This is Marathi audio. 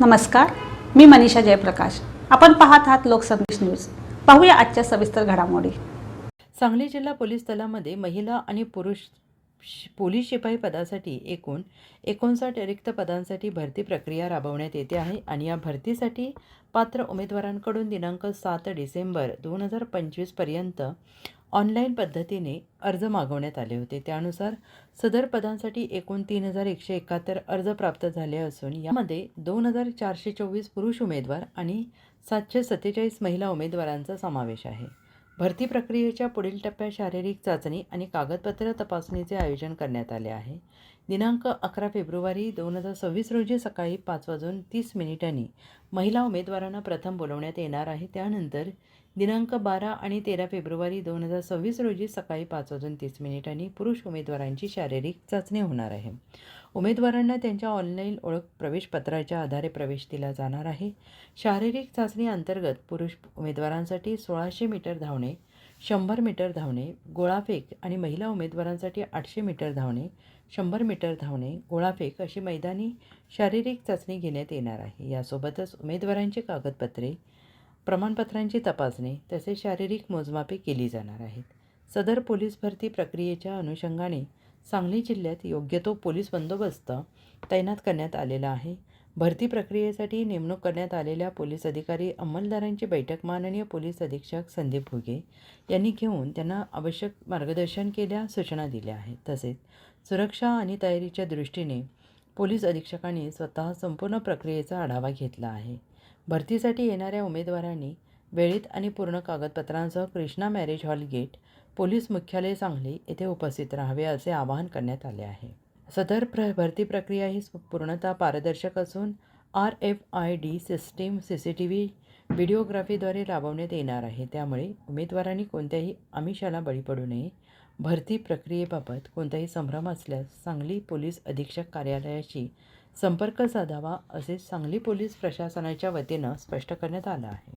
नमस्कार मी मनीषा जयप्रकाश. आपण पाहत आहात लोकसंदेश न्यूज. पाहूया आजच्या सविस्तर घडामोडी. सांगली जिल्हा पोलीस दलामध्ये महिला आणि पुरुष पोलीस शिपाई पदासाठी एकूण एकोणसाठ रिक्त पदांसाठी भरती प्रक्रिया राबवण्यात येते आहे आणि या भरतीसाठी पात्र उमेदवारांकडून दिनांक सात डिसेंबर दोन हजार पंचवीसपर्यंत ऑनलाईन पद्धतीने अर्ज मागवण्यात आले होते. त्यानुसार सदर पदांसाठी एकूण तीन हजार एकशे एकाहत्तर अर्ज प्राप्त झाले असून यामध्ये दोन हजार चारशे चोवीस पुरुष उमेदवार आणि सातशे सत्तेचाळीस महिला उमेदवारांचा समावेश आहे. भरती प्रक्रियेच्या पुढील टप्प्यात शारीरिक चाचणी आणि कागदपत्र तपासणीचे आयोजन करण्यात आले आहे. दिनांक अकरा फेब्रुवारी दोन हजार सव्वीस रोजी सकाळी पाच वाजून तीस मिनिटांनी महिला उमेदवारांना प्रथम बोलवण्यात येणार आहे. त्यानंतर दिनांक बारा आणि तेरा फेब्रुवारी दोन हजार सव्वीस रोजी सकाळी पाच वाजून तीस मिनिटांनी पुरुष उमेदवारांची शारीरिक चाचणी होणार आहे. उमेदवारांना त्यांच्या ऑनलाईन ओळख प्रवेशपत्राच्या आधारे प्रवेश दिला जाणार आहे. शारीरिक चाचणी अंतर्गत पुरुष उमेदवारांसाठी सोळाशे मीटर धावणे शंभर मीटर धावणे गोळाफेक आणि महिला उमेदवारांसाठी आठशे मीटर धावणे शंभर मीटर धावणे गोळाफेक अशी मैदानी शारीरिक चाचणी घेण्यात येणार आहे. यासोबतच उमेदवारांची कागदपत्रे प्रमाणपत्रांची तपासणी तसेच शारीरिक मोजमापे केली जाणार आहेत. सदर पोलीस भरती प्रक्रियेच्या अनुषंगाने सांगली जिल्ह्यात योग्य तो पोलीस बंदोबस्त तैनात करण्यात आलेला आहे. भरती प्रक्रियेसाठी नेमणूक करण्यात आलेल्या पोलीस अधिकारी अंमलदारांची बैठक माननीय पोलीस अधीक्षक संदीप भुगे यांनी घेऊन त्यांना आवश्यक मार्गदर्शन केल्या सूचना दिल्या आहेत. तसेच सुरक्षा आणि तयारीच्या दृष्टीने पोलीस अधीक्षकांनी स्वतः संपूर्ण प्रक्रियेचा आढावा घेतला आहे. भरतीसाठी येणाऱ्या उमेदवारांनी वेळेत आणि पूर्ण कागदपत्रांसह Krishna marriage hall gate police मुख्यालय सांगली येथे उपस्थित राहावे असे आवाहन करण्यात आले आहे. सदर प्र भरती प्रक्रिया ही पूर्णतः पारदर्शक असून R F I D system C C T V व्हिडिओग्राफीद्वारे राबवण्यात येणार आहे. त्यामुळे उमेदवारांनी कोणत्याही आमिषाला बळी पडू नये. भरती प्रक्रियेबाबत कोणताही संभ्रम असल्यास सांगली पोलीस अधीक्षक कार्यालयाशी संपर्क साधावा असे सांगली पोलीस प्रशासनाच्या वतीनं स्पष्ट करण्यात आलं आहे.